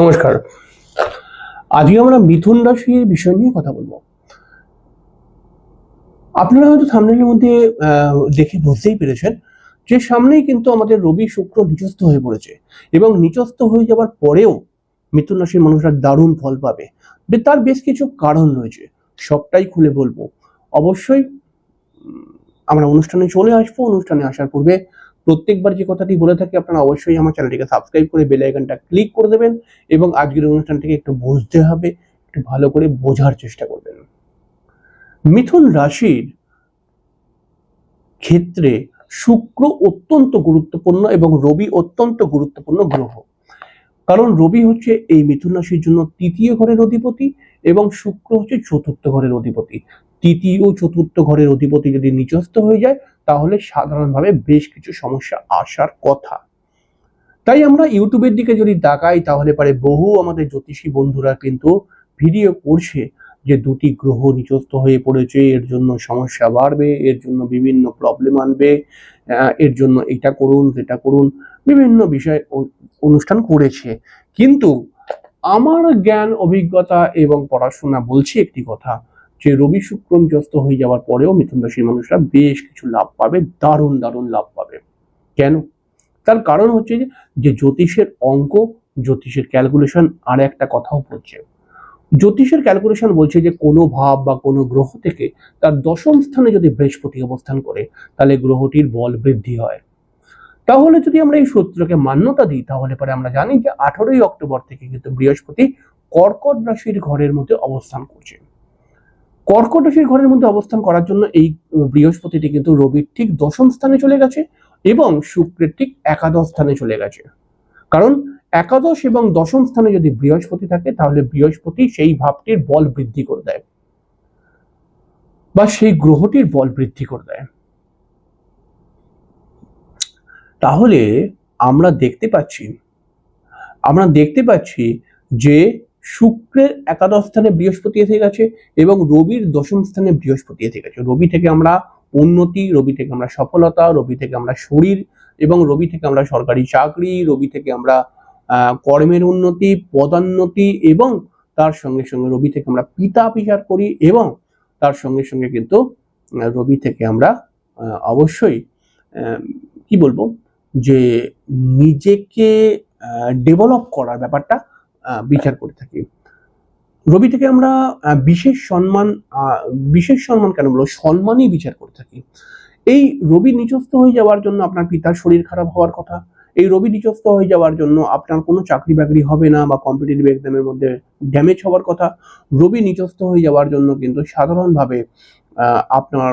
নমস্কার। আজকে আমরা মিথুন রাশির বিষয় নিয়ে কথা বলব। আপনারা হয়তো সামনের মধ্যে দেখে বুঝতেই পেরেছেন যে সামনেই কিন্তু আমাদের রবি শুক্র নিচস্থ হয়ে পড়েছে এবং নিচস্থ হয়ে যাওয়ার পরেও মিথুন রাশির মানুষরা দারুণ ফল পাবে। তার বেশ কিছু কারণ রয়েছে, সবটাই খুলে বলব। অবশ্যই আমরা অনুষ্ঠানে চলে আসব। অনুষ্ঠানে আসার পূর্বে প্রত্যেকবার যে কথাটি বলে থাকি, আপনারা অবশ্যই আমার চ্যানেলটিকে সাবস্ক্রাইব করে বেল আইকনটা ক্লিক করে দেবেন এবং আজকের অনুষ্ঠানটিকে একটু বুঝতে হবে, একটু ভালো করে বোঝার চেষ্টা করবেন। মিথুন রাশির ক্ষেত্রে শুক্র অত্যন্ত গুরুত্বপূর্ণ এবং রবি অত্যন্ত গুরুত্বপূর্ণ গ্রহ। কারণ রবি হচ্ছে এই মিথুন রাশির জন্য তৃতীয় ঘরের অধিপতি এবং শুক্র হচ্ছে চতুর্থ ঘরের অধিপতি। তৃতীয় চতুর্থ ঘরের অধিপতি যদি নিচস্থ হয়ে যায়, তাহলে সাধারণভাবে বেশ কিছু সমস্যা আসার কথা। তাই আমরা ইউটিউবের দিকে যদি তাকাই, তাহলে পারে বহু আমাদের জ্যোতিষী বন্ধুরা কিন্তু ভিডিও করছে যে দুটি গ্রহ নিচস্থ হয়ে পড়েছে, এর জন্য সমস্যা বাড়বে, এর জন্য বিভিন্ন প্রবলেম আনবে এর জন্য এটা করুন, সেটা করুন, বিভিন্ন বিষয় অনুষ্ঠান করেছে। কিন্তু আমার জ্ঞান, অভিজ্ঞতা এবং পড়াশোনা বলছে একটি কথা যে রবি শুক্র নিচস্থ হয়ে যাওয়ার পরেও মিথুন রাশির মানুষরা বেশ কিছু লাভ পাবে, দারুণ দারুণ লাভ পাবে। কেন? তার কারণ হচ্ছে যে জ্যোতিষের অঙ্ক, জ্যোতিষের ক্যালকুলেশন আর একটা কথাও বলছে। জ্যোতিষের ক্যালকুলেশন বলছে যে, কোনো ভাব বা কোনো গ্রহ থেকে তার দশম স্থানে যদি বৃহস্পতি অবস্থান করে, তাহলে গ্রহটির বল বৃদ্ধি হয়। তাহলে যদি আমরা এই সূত্রকে মান্যতা দিই, তাহলে পরে আমরা জানি যে, আঠারোই অক্টোবর থেকে কিন্তু বৃহস্পতি কর্কট রাশির ঘরের মধ্যে অবস্থান করছে। কর্কট রাশির ঘরের মধ্যে অবস্থান করার জন্য এই বৃহস্পতিটি কিন্তু রবির ঠিক দশম স্থানে চলে গেছে এবং শুক্রের ঠিক একাদশ স্থানে চলে গেছে। কারণ একাদশ এবং দশম স্থানে যদি বৃহস্পতি থাকে, তাহলে বৃহস্পতি সেই ভাবটির বল বৃদ্ধি করে দেয় বা সেই গ্রহটির বল বৃদ্ধি করে দেয়। তাহলে আমরা দেখতে পাচ্ছি, আমরা দেখতে পাচ্ছি যে শুক্রের একাদশ স্থানে বৃহস্পতি এসে গেছে এবং রবির দশম স্থানে বৃহস্পতি এসে গেছে। রবি থেকে আমরা উন্নতি, রবি থেকে আমরা সফলতা, রবি থেকে আমরা শরীর এবং রবি থেকে আমরা সরকারি চাকরি, রবি থেকে আমরা কর্মের উন্নতি, পদোন্নতি এবং তার সঙ্গে সঙ্গে রবি থেকে আমরা পিতা বিচার করি এবং তার সঙ্গে সঙ্গে কিন্তু রবি থেকে আমরা অবশ্যই কি বলব? যে নিজেকে ডেভেলপ করার ব্যাপারটা বিচার করে থাকি। রবি থেকে আমরা বিশেষ সম্মান বিশেষ সম্মান কেন বলব? সম্মানই বিচার করে থাকি। এই রবি নিচস্থ হয়ে যাওয়ার জন্য আপনার পিতার শরীর খারাপ হওয়ার কথা, এই রবি নিচস্থ হয়ে যাওয়ার জন্য আপনার কোনো চাকরি বাকরি হবে না বা কম্পিটিটিভ এক্সামের মধ্যে ড্যামেজ হওয়ার কথা, রবি নিচস্থ হয়ে যাওয়ার জন্য কিন্তু সাধারণভাবে আপনার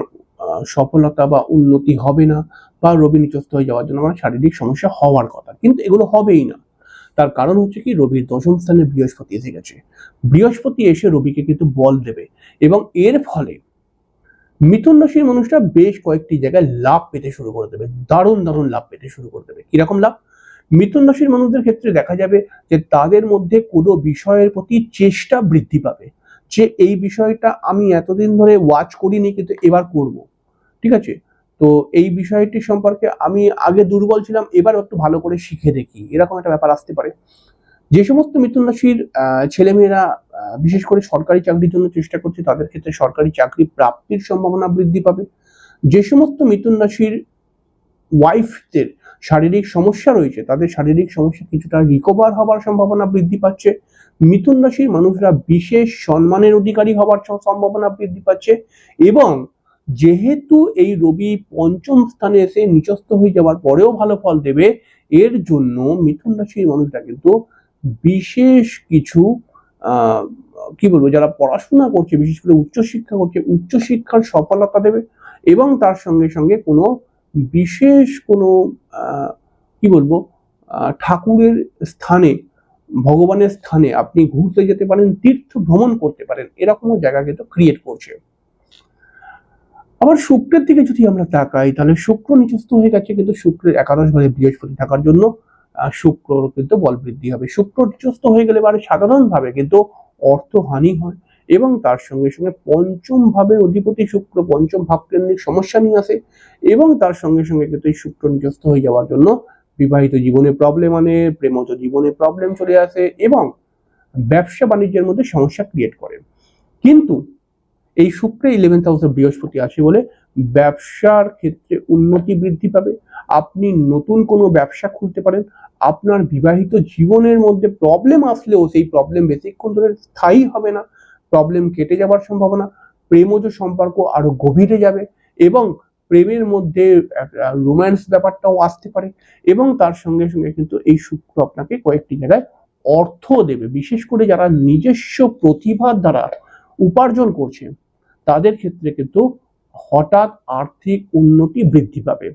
সফলতা বা উন্নতি হবে না বা রবি নিচস্থ হয়ে যাওয়ার জন্য আমার শারীরিক সমস্যা হওয়ার কথা। কিন্তু এগুলো হবেই না। তার কারণ হচ্ছে কি, রবির দশম স্থানে বৃহস্পতি এসে গেছে। বৃহস্পতি এসে রবিকে কিন্তু বল দেবে এবং এর ফলে মিথুন রাশির মানুষরা বেশ কয়েকটি জায়গায় লাভ পেতে শুরু করে দেবে, দারুণ দারুণ লাভ পেতে শুরু করে দেবে। কীরকম লাভ? মিথুন রাশির মানুষদের ক্ষেত্রে দেখা যাবে যে তাদের মধ্যে কোনো বিষয়ের প্রতি চেষ্টা বৃদ্ধি পাবে, যে এই বিষয়টা আমি এতদিন ধরে ওয়াচ করিনি কিন্তু এবার করব। ঠিক আছে? তো এই বিষয়টি সম্পর্কে আমি আগে দুর্বল ছিলাম, এবার একটু ভালো করে শিখে দেখি। এরকম একটা ব্যাপার আসতে পারে। যে সমস্ত মিথুন রাশির ছেলেমেয়েরা বিশেষ করে সরকারি চাকরির জন্য চেষ্টা করছে, তাদের ক্ষেত্রে সরকারি চাকরি প্রাপ্তির সম্ভাবনা বৃদ্ধি পাবে। যে সমস্ত মিথুন রাশির ওয়াইফদের শারীরিক সমস্যা রয়েছে, তাদের শারীরিক সমস্যা কিছুটা রিকভার হওয়ার সম্ভাবনা বৃদ্ধি পাচ্ছে। মিথুন রাশির মানুষরা বিশেষ সম্মানের অধিকারী স- সম্ভাবনা বৃদ্ধি পাচ্ছে এবং যেহেতু এই রবি পঞ্চম স্থানে এসে নিচস্থ হয়ে যাওয়ার পরেও ভালো ফল দেবে, এর জন্য মিথুন রাশির মানুষরা কিন্তু বিশেষ কিছু কি বলব, যারা পড়াশোনা করছে, বিশেষ করে উচ্চশিক্ষা করছে, উচ্চশিক্ষার সফলতা দেবে এবং তার সঙ্গে সঙ্গে কোনো বিশেষ কোনো কি বলব ঠাকুরের স্থানে, ভগবানের স্থানে আপনি ঘুরতে যেতে পারেন তীর্থ ভ্রমণ করতে পারেন, এরকমও জায়গা কিন্তু ক্রিয়েট করছে। আবার শুক্রের দিকে যদি আমরা তাকাই, তাহলে শুক্র নিচস্থ হয়ে গেছে কিন্তু শুক্রের একাদশ ঘরে বৃহস্পতি থাকার জন্য শুক্র কিন্তু বল বৃদ্ধি হবে। শুক্র নিচস্থ হয়ে গেলে মানে সাধারণভাবে কিন্তু অর্থহানি হয় এবং তার সঙ্গে সঙ্গে পঞ্চম ভাবে অধিপতি শুক্র, পঞ্চম ভাব কেন্দ্রিক সমস্যা নিয়ে আসে এবং তার সঙ্গে সঙ্গে কিন্তু এই শুক্র নিচস্থ হয়ে যাওয়ার জন্য বিবাহিত জীবনে প্রবলেম আনে প্রেমত জীবনে প্রবলেম চলে আসে এবং ব্যবসা বাণিজ্যের মধ্যে সমস্যা ক্রিয়েট করে। কিন্তু এই শুক্রে ইলেভেন্থ হাউসে বৃহস্পতি আসে বলে ব্যবসার ক্ষেত্রে উন্নতি বৃদ্ধি পাবে। আপনি নতুন কোনো ব্যবসা খুলতে পারেন। আপনার বিবাহিত জীবনের মধ্যে প্রবলেম আসলেও সেই প্রবলেম বেশিক্ষণ ধরে স্থায়ী হবে না। প্রবলেম কেটে যাওয়ার সম্ভাবনা, প্রেমজ সম্পর্ক আরও গভীরে যাবে এবং প্রেমের মধ্যে রোম্যান্স ব্যাপারটাও আসতে পারে এবং তার সঙ্গে সঙ্গে কিন্তু এই শুক্র আপনাকে কয়েকটি জায়গায় অর্থ দেবে। বিশেষ করে যারা নিজস্ব প্রতিভার দ্বারা উপার্জন করছে তাদের ক্ষেত্রে কিন্তু হঠাৎ আর্থিক উন্নতি বৃদ্ধি পাবে।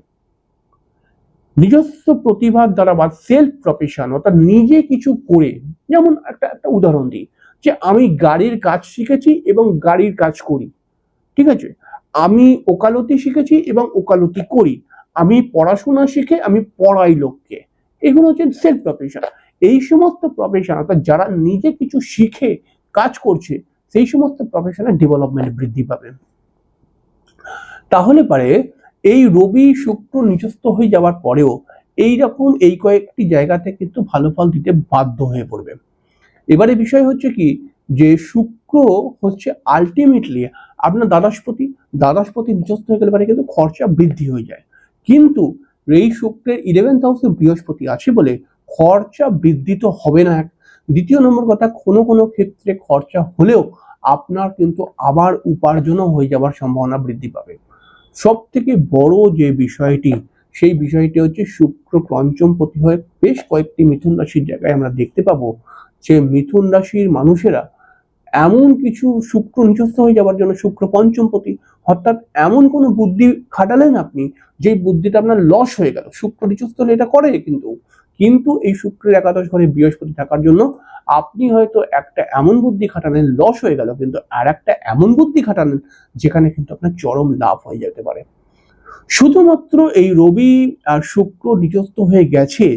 নিজস্ব প্রতিভার দ্বারা বা সেলফ প্রফেশন অর্থাৎ নিজে কিছু করে, যেমন একটা একটা উদাহরণ দিই, যে আমি গাড়ির কাজ শিখেছি এবং গাড়ির কাজ করি, ঠিক আছে? আমি ওকালতি শিখেছি এবং ওকালতি করি, আমি পড়াশোনা শিখে আমি পড়াই লোককে, এগুলো হচ্ছে সেলফ প্রফেশন এই সমস্ত প্রফেশন অর্থাৎ যারা নিজে কিছু শিখে, কাজ করছে সেই সমস্ত প্রফেশনের ডেভেলপমেন্ট বৃদ্ধি পাবে। তাহলে পারে এই রবি শুক্র নিজস্ব হয়ে যাওয়ার পরেও এই রকম এই কয়েকটি জায়গাতে কিন্তু ভালো ফল দিতে বাধ্য হয়ে পড়বে। এবারে বিষয় হচ্ছে কি যে শুক্র হচ্ছে আলটিমেটলি আপনার দ্বাদশপতি দ্বাদশপতি নিজস্ব হয়ে গেলে পারে কিন্তু খরচা বৃদ্ধি হয়ে যায়। কিন্তু এই শুক্রের ইলেভেন্থ হাউসে বৃহস্পতি আছে বলে খরচা বৃদ্ধি তো হবে না। দ্বিতীয় নম্বর কথা, কোনো কোনো ক্ষেত্রে খরচা হলেও আপনার কিন্তু আবার উপার্জনও হয়ে যাওয়ার সম্ভাবনা বৃদ্ধি পাবে। সব থেকে বড় যে বিষয়টি, সেই বিষয়টি হচ্ছে শুক্র পঞ্চমপতি হয়ে বেশ কয়েকটি মিথুন রাশির জায়গায় আমরা দেখতে পাবো যে মিথুন রাশির মানুষেরা এমন কিছু শুক্র নিজস্ব হয়ে যাওয়ার জন্য শুক্র পঞ্চমপতি অর্থাৎ এমন কোনো বুদ্ধি খাটালেন আপনি, যে বুদ্ধিটা আপনার লস হয়ে গেল। শুক্র নিজস্ব হলে এটা করে কিন্তু। কিন্তু এই শুক্রের একাদশ ঘরে বৃহস্পতি থাকার জন্য আপনি হয়তো একটা এমন বুদ্ধি খাটালেন, লস হয়ে গেল, কিন্তু আর একটা এমন বুদ্ধি খাটালেন, যেখানে কিন্তু আপনার চরম লাভ হয়ে যেতে পারে। শুধুমাত্র এই রবি আর শুক্র নিজস্ব হয়ে গেছে,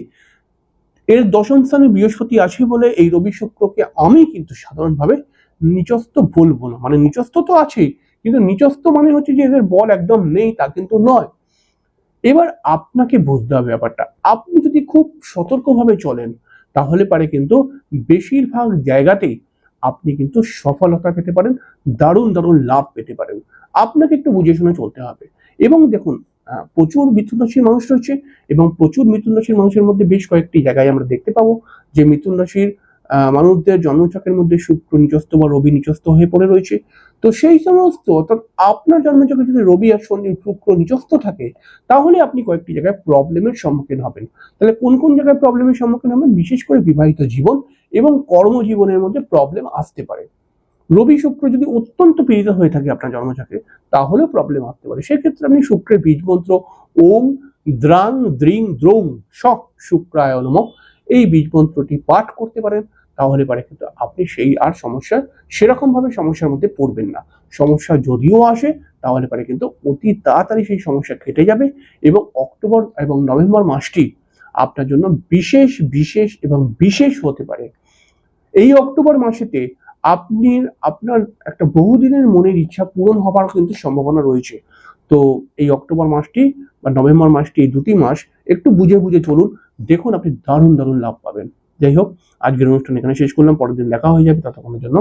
এর দশম স্থানে বৃহস্পতি আছে বলে এই রবি শুক্রকে আমি কিন্তু সাধারণভাবে নিচস্ত বলব না। মানে নিচস্ত তো আছেই, কিন্তু নিচস্ত মানে হচ্ছে যে এদের বল একদম নেই, তা কিন্তু নয়। এবার আপনাকে বুঝতে হবে ব্যাপারটা। আপনি যদি খুব সতর্কভাবে চলেন, তাহলে পারে কিন্তু বেশিরভাগ জায়গাতেই আপনি কিন্তু সফলতা পেতে পারেন, দারুণ দারুণ লাভ পেতে পারেন। আপনাকে একটু বুঝে শুনে চলতে হবে। এবং দেখুন প্রচুর মিথুন রাশির মানুষ রয়েছে এবং প্রচুর মিথুন রাশির মানুষের মধ্যে বেশ কয়েকটি জায়গায় আমরা দেখতে পাবো যে মিথুন রাশির মানুষদের জন্মচক্রের মধ্যে শুক্র নিচস্ত বা রবি নিচস্ত হয়ে পড়ে রয়েছে। তো সেই সমস্ত, অর্থাৎ আপনার জন্মচক্রে যদি রবি আর শনি শুক্র নিচস্ত থাকে, তাহলে আপনি কয়েকটি জায়গায় প্রবলেমের সম্মুখীন হবেন। তাহলে কোন কোন জায়গায় প্রবলেমের সম্মুখীন হবেন? বিশেষ করে বিবাহিত জীবন এবং কর্মজীবনের মধ্যে প্রবলেম আসতে পারে। রবি শুক্র যদি অত্যন্ত পীড়িত হয়ে থাকে আপনার জন্মচক্রে, তাহলেও প্রবলেম আসতে পারে। সেক্ষেত্রে আপনি শুক্রের বীজ মন্ত্র ওম দ্রাং দ্রিং দ্রৌং স শুক্রায় নম এই বীজ মন্ত্রটি পাঠ করতে পারেন। তাহলে পারে। কিন্তু আপনি সেই আর সমস্যা, সেরকম ভাবে সমস্যার মধ্যে পড়বেন না। সমস্যা যদিও আসে, তাহলে পারে। কিন্তু অতি তাড়াতাড়ি সেই সমস্যা কেটে যাবে এবং অক্টোবর এবং নভেম্বর মাসটি আপনার জন্য বিশেষ বিশেষ এবং বিশেষ হতে পারে। এই অক্টোবর মাসেতে আপনি, আপনার একটা বহুদিনের মনের ইচ্ছা পূরণ হবার কিন্তু সম্ভাবনা রয়েছে। তো এই অক্টোবর মাসটি বা নভেম্বর মাসটি এই দুটি মাস একটু বুঝে বুঝে চলুন, দেখুন আপনি দারুণ দারুণ লাভ পাবেন। যাই হোক আজকের অনুষ্ঠান এখানে শেষ করলাম পরের দিন দেখা হয়ে যাবে ততক্ষণের জন্য।